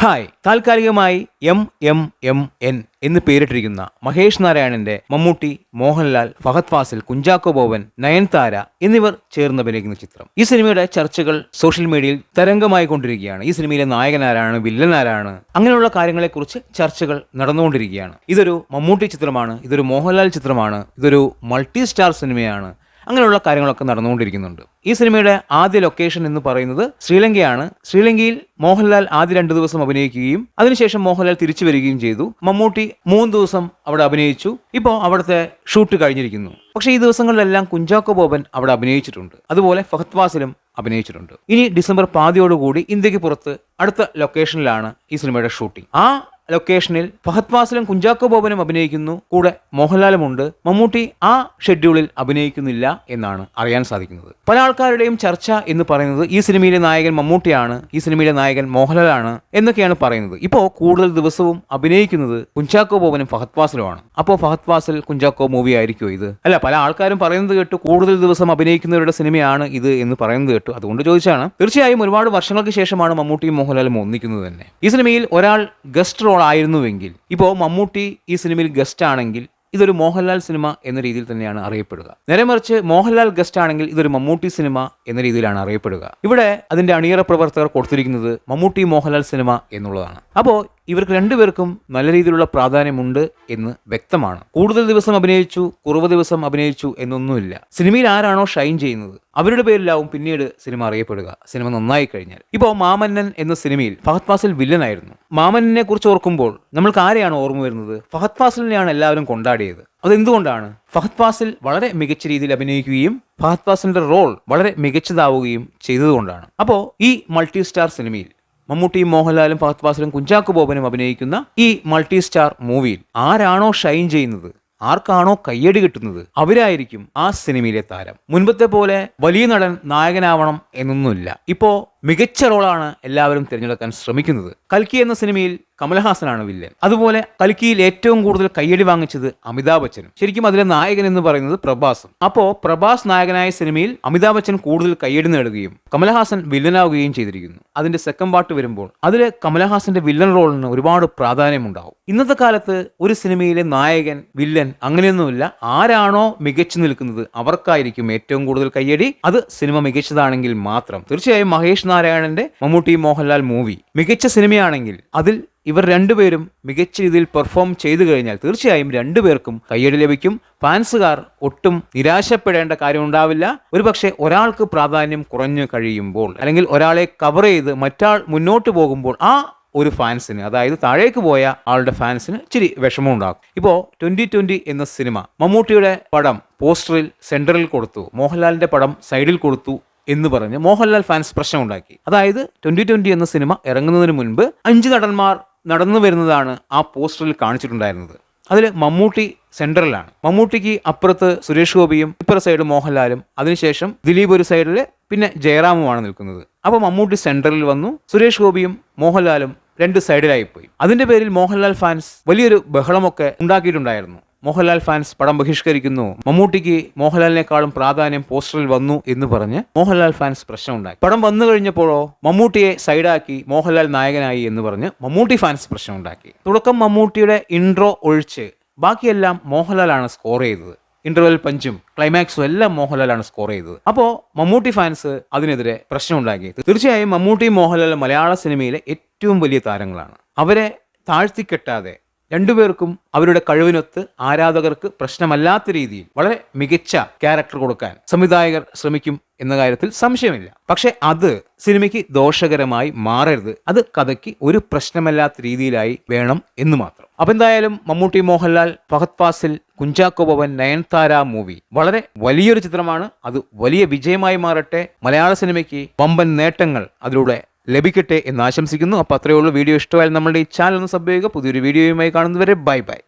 Hi. താൽക്കാലികമായി M M M N എന്ന് പേരിട്ടിരിക്കുന്ന മഹേഷ് നാരായണന്റെ മമ്മൂട്ടി മോഹൻലാൽ ഫഹദ് ഫാസിൽ കുഞ്ചാക്കോ ബോവൻ നയൻതാര എന്നിവർ ചേർന്ന് അഭിനയിക്കുന്ന ചിത്രം. ഈ സിനിമയുടെ ചർച്ചകൾ സോഷ്യൽ മീഡിയയിൽ തരംഗമായി കൊണ്ടിരിക്കുകയാണ്. ഈ സിനിമയിലെ നായകൻ ആരാണ് വില്ലൻ ആരാണ് അങ്ങനെയുള്ള കാര്യങ്ങളെക്കുറിച്ച് ചർച്ചകൾ നടന്നുകൊണ്ടിരിക്കുകയാണ്. ഇതൊരു മമ്മൂട്ടി ചിത്രമാണ് ഇതൊരു മോഹൻലാൽ ചിത്രമാണ് ഇതൊരു മൾട്ടി സ്റ്റാർ സിനിമയാണ്. അങ്ങനെയുള്ള കാര്യങ്ങളൊക്കെ നടന്നുകൊണ്ടിരിക്കുന്നുണ്ട്. ഈ സിനിമയുടെ ആദ്യ ലൊക്കേഷൻ എന്ന് പറയുന്നത് ശ്രീലങ്കയാണ്. ശ്രീലങ്കയിൽ മോഹൻലാൽ ആദ്യ രണ്ട് ദിവസം അഭിനയിക്കുകയും അതിനുശേഷം മോഹൻലാൽ തിരിച്ചു വരികയും ചെയ്തു. മമ്മൂട്ടി മൂന്ന് ദിവസം അവിടെ അഭിനയിച്ചു. ഇപ്പോൾ അവിടുത്തെ ഷൂട്ട് കഴിഞ്ഞിരിക്കുന്നു. പക്ഷേ ഈ ദിവസങ്ങളിലെല്ലാം കുഞ്ചാക്കോ ബോബൻ അവിടെ അഭിനയിച്ചിട്ടുണ്ട്. അതുപോലെ ഫഹദ് ഫാസിലും അഭിനയിച്ചിട്ടുണ്ട്. ഇനി ഡിസംബർ പാതിയോടുകൂടി ഇന്ത്യയ്ക്ക് പുറത്ത് അടുത്ത ലൊക്കേഷനിലാണ് ഈ സിനിമയുടെ ഷൂട്ടിംഗ് ആ ലൊക്കേഷനിൽ ഫഹദ് ഫാസിലും കുഞ്ചാക്കോ ബോബനും അഭിനയിക്കുന്നു. കൂടെ മോഹൻലാലുമുണ്ട്. മമ്മൂട്ടി ആ ഷെഡ്യൂളിൽ അഭിനയിക്കുന്നില്ല എന്നാണ് അറിയാൻ സാധിക്കുന്നത്. പല ആൾക്കാരുടെയും ചർച്ച എന്ന് പറയുന്നത് ഈ സിനിമയിലെ നായകൻ മമ്മൂട്ടിയാണ് ഈ സിനിമയിലെ നായകൻ മോഹൻലാലാണ് എന്നൊക്കെയാണ് പറയുന്നത്. ഇപ്പോൾ കൂടുതൽ ദിവസവും അഭിനയിക്കുന്നത് കുഞ്ചാക്കോ ബോബനും ഫഹദ് ഫാസിലുമാണ് അപ്പോൾ ഫഹദ് ഫാസിൽ കുഞ്ചാക്കോ മൂവി ആയിരിക്കുമോ ഇത്? അല്ല പല ആൾക്കാരും പറയുന്നത് കേട്ടു കൂടുതൽ ദിവസം അഭിനയിക്കുന്നവരുടെ സിനിമയാണ് ഇത് എന്ന് പറയുന്നത് കേട്ടു. അതുകൊണ്ട് ചോദിച്ചാണ്. തീർച്ചയായും ഒരുപാട് വർഷങ്ങൾക്ക് ശേഷമാണ് മമ്മൂട്ടിയും മോഹൻലാലും ഒന്നിക്കുന്നത് തന്നെ. ഈ സിനിമയിൽ ഒരാൾ ഗസ്റ്റ് റോൾ ആയിരുന്നുവെങ്കിൽ ഇപ്പോൾ മമ്മൂട്ടി ഈ സിനിമയിൽ ഗസ്റ്റ് ആണെങ്കിൽ ഇതൊരു മോഹൻലാൽ സിനിമ എന്ന രീതിയിൽ തന്നെയാണ് അറിയപ്പെടുക. നേരെ മറിച്ച് മോഹൻലാൽ ഗസ്റ്റ് ആണെങ്കിൽ ഇതൊരു മമ്മൂട്ടി സിനിമ എന്ന രീതിയിലാണ് അറിയപ്പെടുക. ഇവിടെ അതിന്റെ അണിയറ പ്രവർത്തകർ കൊടുത്തിരിക്കുന്നത് മമ്മൂട്ടി മോഹൻലാൽ സിനിമ എന്നുള്ളതാണ്. അപ്പോൾ ഇവർക്ക് രണ്ടുപേർക്കും നല്ല രീതിയിലുള്ള പ്രാധാന്യമുണ്ട് എന്ന് വ്യക്തമാണ്. കൂടുതൽ ദിവസം അഭിനയിച്ചു കുറവ് ദിവസം അഭിനയിച്ചു എന്നൊന്നുമില്ല. സിനിമയിൽ ആരാണോ ഷൈൻ ചെയ്യുന്നത് അവരുടെ പേരിലാവും പിന്നീട് സിനിമ അറിയപ്പെടുക. സിനിമ നന്നായി കഴിഞ്ഞാൽ. ഇപ്പോൾ മാമന്നൻ എന്ന സിനിമയിൽ ഫഹദ് ഫാസിൽ വില്ലനായിരുന്നു മാമന്നനെ കുറിച്ച് ഓർക്കുമ്പോൾ നമ്മൾക്ക് ആരെയാണ് ഓർമ്മ വരുന്നത്? ഫഹദ് ഫാസിലിനെയാണ് എല്ലാവരും കൊണ്ടാടിയത്. അതെന്തുകൊണ്ടാണ്? ഫഹദ് ഫാസിൽ വളരെ മികച്ച രീതിയിൽ അഭിനയിക്കുകയും ഫഹദ് ഫാസിലിന്റെ റോൾ വളരെ മികച്ചതാവുകയും ചെയ്തതുകൊണ്ടാണ്. അപ്പോൾ ഈ മൾട്ടി സ്റ്റാർ സിനിമയിൽ മമ്മൂട്ടിയും മോഹൻലാലും ഫഹദ് ഫാസിലും കുഞ്ചാക്കു ബോബനും അഭിനയിക്കുന്ന ഈ മൾട്ടി സ്റ്റാർ മൂവിയിൽ ആരാണോ ഷൈൻ ചെയ്യുന്നത്? ആർക്കാണോ കയ്യടി കിട്ടുന്നത്? അവരായിരിക്കും ആ സിനിമയിലെ താരം. മുൻപത്തെ പോലെ വലിയ നടൻ നായകനാവണം എന്നൊന്നുമില്ല. ഇപ്പോ മികച്ച റോളാണ് എല്ലാവരും തിരഞ്ഞെടുക്കാൻ ശ്രമിക്കുന്നത്. കൽക്കി എന്ന സിനിമയിൽ കമൽഹാസനാണ് വില്ലൻ. അതുപോലെ കൽക്കിയിൽ ഏറ്റവും കൂടുതൽ കയ്യടി വാങ്ങിച്ചത് അമിതാഭ് ബച്ചനും. ശരിക്കും അതിലെ നായകൻ എന്ന് പറയുന്നത് പ്രഭാസും. അപ്പോ പ്രഭാസ് നായകനായ സിനിമയിൽ അമിതാഭ് ബച്ചൻ കൂടുതൽ കയ്യടി നേടുകയും കമൽഹാസൻ വില്ലനാവുകയും ചെയ്തിരിക്കുന്നു. അതിന്റെ സെക്കൻഡ് പാർട്ട് വരുമ്പോൾ അതിലെ കമൽഹാസന്റെ വില്ലൻ റോളിന് ഒരുപാട് പ്രാധാന്യമുണ്ടാവും. ഇന്നത്തെ കാലത്ത് ഒരു സിനിമയിലെ നായകൻ വില്ലൻ അങ്ങനെയൊന്നുമില്ല. ആരാണോ മികച്ചു നിൽക്കുന്നത് അവർക്കായിരിക്കും ഏറ്റവും കൂടുതൽ കയ്യടി. അത് സിനിമ മികച്ചതാണെങ്കിൽ മാത്രം. തീർച്ചയായും മഹേഷ് നാരായണന്റെ മമ്മൂട്ടി മോഹൻലാൽ മൂവി. മികച്ച സിനിമയാണെങ്കിൽ അതിൽ ഇവർ രണ്ടുപേരും മികച്ച രീതിയിൽ പെർഫോം ചെയ്തു കഴിഞ്ഞാൽ തീർച്ചയായും രണ്ടുപേർക്കും കയ്യടി ലഭിക്കും. ഫാൻസുകാർ ഒട്ടും നിരാശപ്പെടേണ്ട കാര്യം ഉണ്ടാവില്ല. ഒരുപക്ഷെ ഒരാൾക്ക് പ്രാധാന്യം കുറഞ്ഞു കഴിയുമ്പോൾ അല്ലെങ്കിൽ ഒരാളെ കവർ ചെയ്ത് മറ്റാൾ മുന്നോട്ട് പോകുമ്പോൾ ആ ഒരു ഫാൻസിന് അതായത് താഴേക്ക് പോയ ആളുടെ ഫാൻസിന് ഇച്ചിരി വിഷമം ഉണ്ടാകും ഇപ്പോൾ ട്വന്റി ട്വന്റി എന്ന സിനിമ മമ്മൂട്ടിയുടെ പടം പോസ്റ്ററിൽ സെന്ററിൽ കൊടുത്തു. മോഹൻലാലിന്റെ പടം സൈഡിൽ കൊടുത്തു. എന്ന് പറഞ്ഞ് മോഹൻലാൽ ഫാൻസ് പ്രശ്നമുണ്ടാക്കി. അതായത് ട്വന്റി ട്വന്റി എന്ന സിനിമ ഇറങ്ങുന്നതിന് മുൻപ് അഞ്ച് നടന്മാർ നടന്നു വരുന്നതാണ് ആ പോസ്റ്ററിൽ കാണിച്ചിട്ടുണ്ടായിരുന്നത്. അതിൽ മമ്മൂട്ടി സെൻട്രലാണ് മമ്മൂട്ടിക്ക് അപ്പുറത്ത് സുരേഷ് ഗോപിയും ഇപ്പുറ സൈഡ് മോഹൻലാലും അതിനുശേഷം ദിലീപ് ഒരു സൈഡിൽ പിന്നെ ജയറാമുമാണ് നിൽക്കുന്നത്. അപ്പോൾ മമ്മൂട്ടി സെൻട്രലിൽ വന്നു സുരേഷ് ഗോപിയും മോഹൻലാലും രണ്ട് സൈഡിലായി പോയി. അതിന്റെ പേരിൽ മോഹൻലാൽ ഫാൻസ് വലിയൊരു ബഹളമൊക്കെ ഉണ്ടാക്കിയിട്ടുണ്ടായിരുന്നു. മോഹൻലാൽ ഫാൻസ് പടം ബഹിഷ്കരിക്കുന്നു. മമ്മൂട്ടിക്ക് മോഹൻലാലിനേക്കാളും പ്രാധാന്യം പോസ്റ്ററിൽ വന്നു എന്ന് പറഞ്ഞ് മോഹൻലാൽ ഫാൻസ് പ്രശ്നമുണ്ടായി പടം വന്നു കഴിഞ്ഞപ്പോഴോ മമ്മൂട്ടിയെ സൈഡാക്കി മോഹൻലാൽ നായകനായി എന്ന് പറഞ്ഞ് മമ്മൂട്ടി ഫാൻസ് പ്രശ്നമുണ്ടാക്കി. തുടക്കം മമ്മൂട്ടിയുടെ ഇൻട്രോ ഒഴിച്ച് ബാക്കിയെല്ലാം മോഹൻലാലാണ് സ്കോർ ചെയ്തത്. ഇന്റർവെൽ പഞ്ചും ക്ലൈമാക്സും എല്ലാം മോഹൻലാലാണ് സ്കോർ ചെയ്തത്. അപ്പോൾ മമ്മൂട്ടി ഫാൻസ് അതിനെതിരെ പ്രശ്നമുണ്ടാക്കി തീർച്ചയായും മമ്മൂട്ടി മോഹൻലാൽ മലയാള സിനിമയിലെ ഏറ്റവും വലിയ താരങ്ങളാണ്. അവരെ താഴ്ത്തിക്കെട്ടാതെ രണ്ടുപേർക്കും അവരുടെ കഴിവിനൊത്ത് ആരാധകർക്ക് പ്രശ്നമല്ലാത്ത രീതിയിൽ വളരെ മികച്ച ക്യാരക്ടർ കൊടുക്കാൻ സംവിധായകർ ശ്രമിക്കും എന്ന കാര്യത്തിൽ സംശയമില്ല. പക്ഷെ അത് സിനിമയ്ക്ക് ദോഷകരമായി മാറരുത്. അത് കഥയ്ക്ക് ഒരു പ്രശ്നമല്ലാത്ത രീതിയിലായി വേണം എന്ന് മാത്രം. അപ്പൊ എന്തായാലും മമ്മൂട്ടി മോഹൻലാൽ ഫഹദ് ഫാസിൽ കുഞ്ചാക്കോ ഭവൻ നയൻതാര മൂവി വളരെ വലിയൊരു ചിത്രമാണ്. അത് വലിയ വിജയമായി മാറട്ടെ. മലയാള സിനിമയ്ക്ക് വമ്പൻ നേട്ടങ്ങൾ അതിലൂടെ ലഭിക്കട്ടെ എന്ന് ആശംസിക്കുന്നു. അപ്പോൾ അത്രയേ ഉള്ളൂ. വീഡിയോ ഇഷ്ടമായാലും നമ്മുടെ ഈ ചാനൽ ഒന്ന് സബ് ചെയ്യുക. പുതിയൊരു വീഡിയോയുമായി കാണുന്നവരെ ബൈ ബൈ.